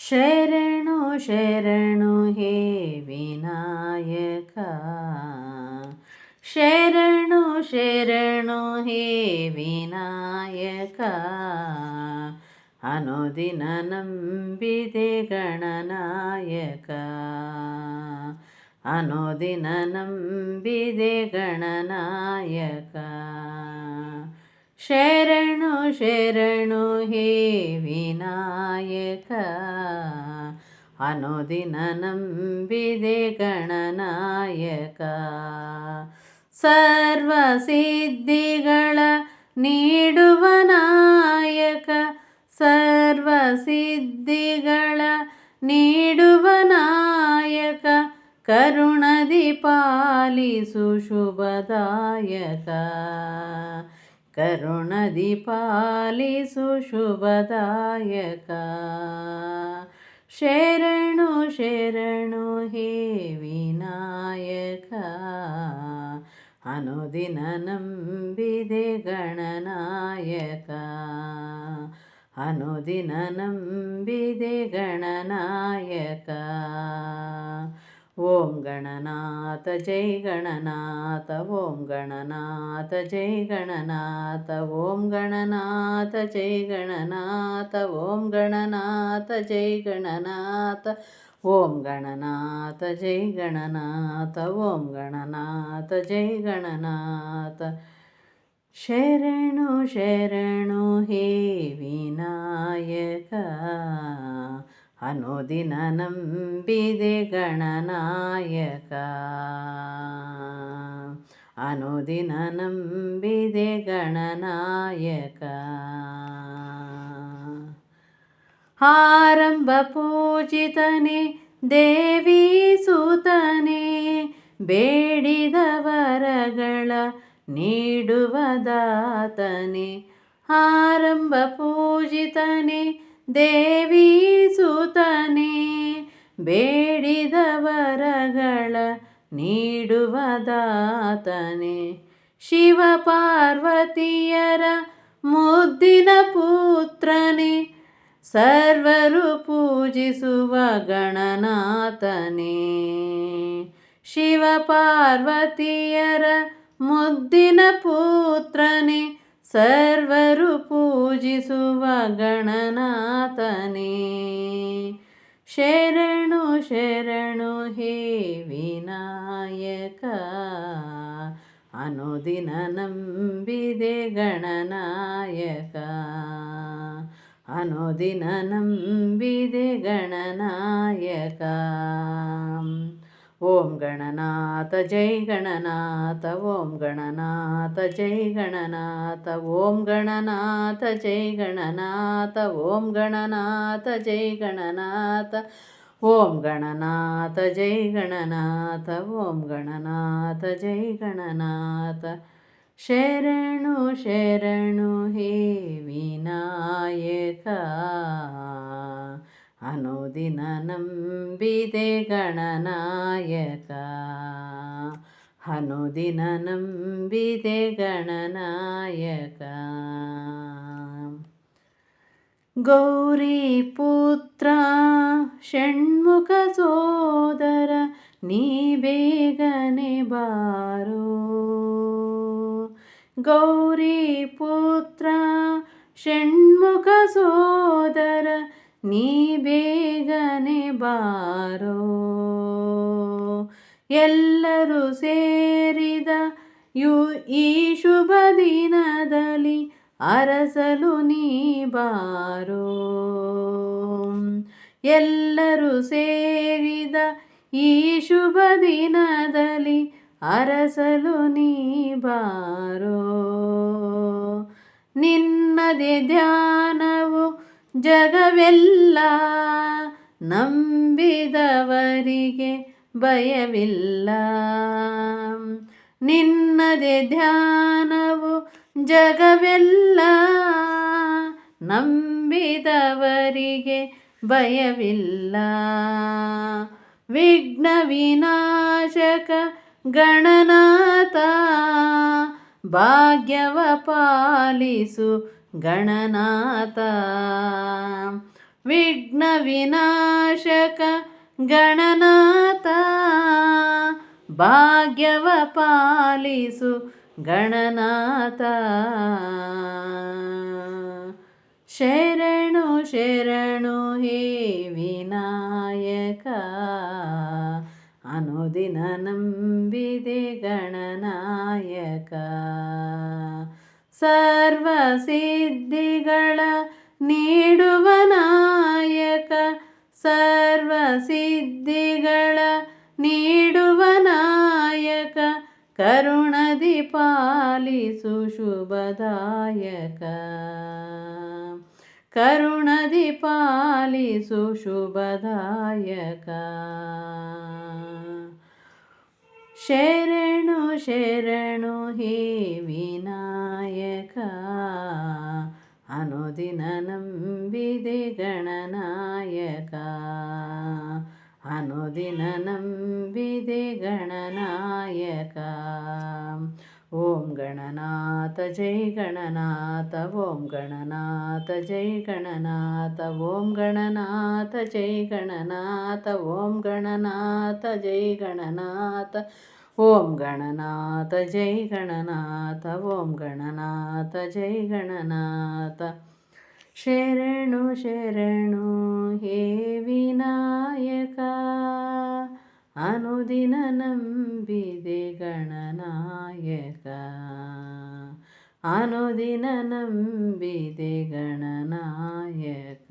ಶರಣು ಶರಣು ಹೇ ವಿನಾಯಕ. ಶರಣು ಶರಣು ಹೇ ವಿನಾಯಕ. ಅನುದಿನ ನಂಬಿದೆ ಗಣನಾಯಕ. ಅನುದಿನ ನಂಬಿದೆ ಗಣನಾಯಕ. ಶರಣು ಶರಣು ಹೇ ವಿನಾಯಕ. ಅನುದಿನ ನಂಬಿದೆ ಗಣನಾಯಕ. ಸರ್ವ ಸಿದ್ಧಿಗಳ ನೀಡುವ ನಾಯಕ. ಸರ್ವ ಸಿದ್ಧಿಗಳ ನೀಡುವ ನಾಯಕ. ಕರುಣದಿ ಪಾಲಿಸು ಶುಭದಾಯಕ. ಕರುಣದಿ ಪಾಲಿಸು ಶುಭದಾಯಕ. ಶರಣು ಶರಣು ಹೇ ವಿನಾಯಕ. ಅನುದಿನ ನಂಬಿದೆ ಗಣನಾಯಕ. ಅನುದಿನ ನಂಬಿದೆ ಗಣನಾಯಕ. ॐ गणनाथ जय गणनाथ ॐ गणनाथ जय गणनाथ ॐ गणनाथ जय गणनाथ ॐ गणनाथ जय गणनाथ ॐ गणनाथ जय गणनाथ ॐ गणनाथ जय गणनाथ शरणु शरणु हे विनायका ಅನುದಿನ ನಂಬಿದೆ ಗಣನಾಯಕ. ಅನುದಿನ ನಂಬಿದೆ ಗಣನಾಯಕ. ಆರಂಭ ಪೂಜಿತನೆ, ದೇವಿ ಸುತನೆ ಬೇಡಿದ ವರಗಳ ನೀಡುವ ಆರಂಭ ಪೂಜಿತನೆ ದೇವಿ ಸುತನೆ ಬೇಡಿದವರಗಳ ನೀಡುವ ದಾತನೆ. ಶಿವ ಪಾರ್ವತಿಯರ ಮುದ್ದಿನ ಪುತ್ರನೇ, ಸರ್ವರು ಪೂಜಿಸುವ ಗಣನಾಥನೇ. ಶಿವ ಪಾರ್ವತಿಯರ ಮುದ್ದಿನ ಪುತ್ರನೇ ಸರ್ವರು ಪೂಜಿಸುವ ಗಣನಾಥನೇ ಶರಣು ಶರಣು ಹೇ ವಿನಾಯಕ ಅನುದಿನ ನಂಬಿದೆ ಗಣನಾಯಕ ಅನುದಿನ ನಂಬಿದೆ ಗಣನಾಯಕ ॐ गणनाथ जय गणनाथ ॐ गणनाथ जय गणनाथ ॐ गणनाथ जय गणनाथ ॐ गणनाथ जय गणनाथ ॐ गणनाथ जय गणनाथ ॐ गणनाथ जय गणनाथ शरणु शरणु हे विनायका ಅನುದಿನ ನಂಬಿದೆ ಗಣನಾಯಕ. ಅನುದಿನ ನಂಬಿದೆ ಗಣನಾಯಕ. ಗೌರಿ ಪುತ್ರ, ಷಣ್ಮುಖ ಸೋದರ, ನೀ ಬೇಗನೆ ಬಾರೋ. ಗೌರಿ ಪುತ್ರ, ಷಣ್ಮುಖ ಸೋದರ ನೀ ಬೇಗನೆ ಬಾರೋ. ಎಲ್ಲರೂ ಸೇರಿದ ಯು ಈ ಶುಭ ದಿನದಲ್ಲಿ ಅರಸಲು ನೀ ಬಾರೋ. ಎಲ್ಲರೂ ಸೇರಿದ ಈ ಶುಭ ದಿನದಲ್ಲಿ ಅರಸಲು ನೀ ಬಾರೋ. ನಿನ್ನದೇ ಧ್ಯಾನವು ಜಗವೆಲ್ಲ ನಂಬಿದವರಿಗೆ ಭಯವಿಲ್ಲ. ನಿನ್ನದೆ ಧ್ಯಾನವು ಜಗವೆಲ್ಲ ನಂಬಿದವರಿಗೆ ಭಯವಿಲ್ಲ. ವಿಘ್ನ ವಿನಾಶಕ ಗಣನಾಥ ಭಾಗ್ಯವ ಪಾಲಿಸು ಗಣನಾಥ. ವಿಘ್ನ ವಿನಾಶಕ ಗಣನಾಥ. ಭಾಗ್ಯವ ಪಾಲಿಸು ಗಣನಾಥ. ಶರಣು ಶರಣು ಹೇ ವಿನಾಯಕ. ಅನುದಿನ ನಂಬಿದೆ ಗಣನಾಯಕ. ಸರ್ವ ಸಿದ್ಧಿಗಳ ನೀಡುವ ನಾಯಕ. ಸರ್ವ ಸಿದ್ಧಿಗಳ ನೀಡುವ ನಾಯಕ. ಕರುಣದಿ ಪಾಲಿಸು ಶುಭದಾಯಕ. ಕರುಣದಿ ಪಾಲಿಸು ಶುಭದಾಯಕ. ಶರಣು ಶರಣು ಹೇ ವಿನಾಯಕ. ಅನುದಿನ ನಂಬಿದೆ ಗಣನಾಯಕ. ಅನುದಿನ ನಂಬಿದೆ ಗಣನಾಯಕ. ಓಂ ಗಣನಾಥ, ಜೈ ಗಣನಾಥ, ಓಂ ಗಣನಾಥ, ಜೈ ಗಣನಾಥ, ಓಂ ಗಣನಾಥ, ಜೈ ಗಣನಾಥ, ಓಂ ಗಣನಾಥ, ಜೈ ಗಣನಾಥ, ಓಂ ಗಣನಾಥ, ಜೈ ಗಣನಾಥ, ಓಂ ಗಣನಾಥ, ಜೈ ಗಣನಾಥ. ಶರಣು ಶರಣು, ಹೇ ವಿನಾಯಕ. ಅನುದಿನ ನಂಬಿದೆ ಗಣನಾಯಕ. ಅನುದಿನ ನಂಬಿದೆ ಗಣನಾಯಕ.